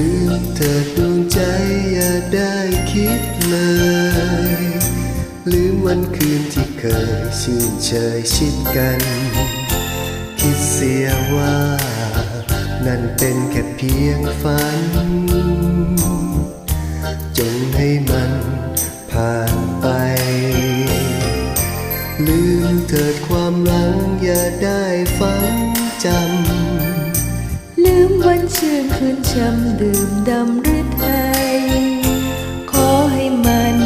ืมเธอดวงใจอย่าได้คิดเลย ลืมวันคืนที่เคยชื่นเชยชิดกัน คิดเสียว่า นั่นเป็นแค่เพียงฝัน จงให้มันผ่านไป ลืมเถิดความหลังอย่าได้ฝังจำ วันชื่นคืนช่ำดื่มดำหรือไทยขอให้มัน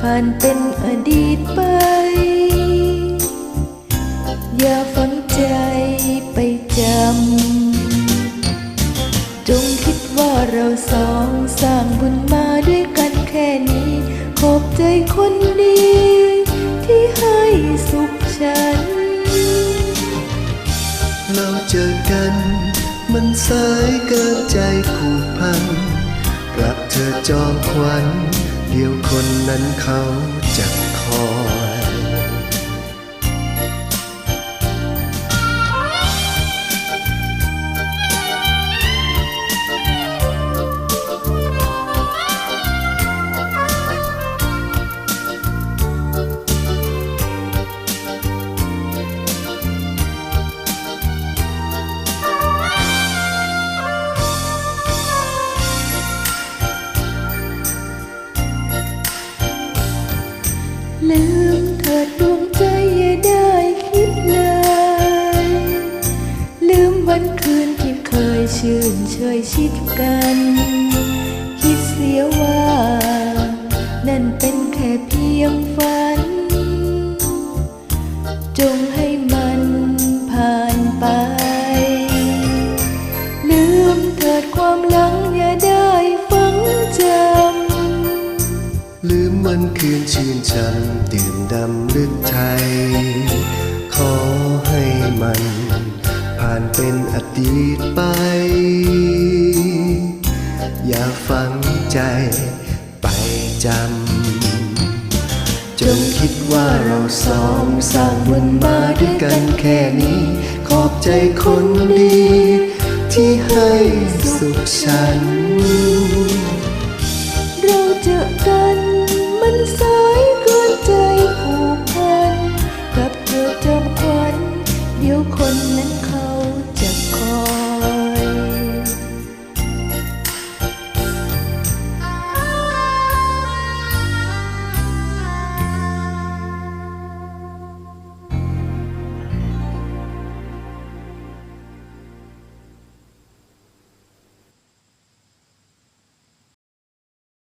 ผ่านเป็นอดีตไป อย่าฝังใจไปจำ จงคิดว่าเราสองสร้างบุญมาด้วยกันแค่นี้ ขอบใจคนดี สายเกินใจผูกพันกลับเธอจอมควันเดียวคนนั้นเขาจะคอ ลืมเถิดดวงใจอย่าได้คิดเลย ลืมวันคืนที่เคยชื่นเชยชิดกัน คิดเสียว่า นั่นเป็นแค่เพียงฝัน วันคืนชื่นช่ำดื่มดำลึกไทย ขอให้มัน ผ่านเป็นอดีตไป อย่าฝังใจไปจำ จงคิดว่าเราสองสร้างบุญมาด้วยกันแค่นี้ ขอบใจคนดี ที่ให้สุขฉัน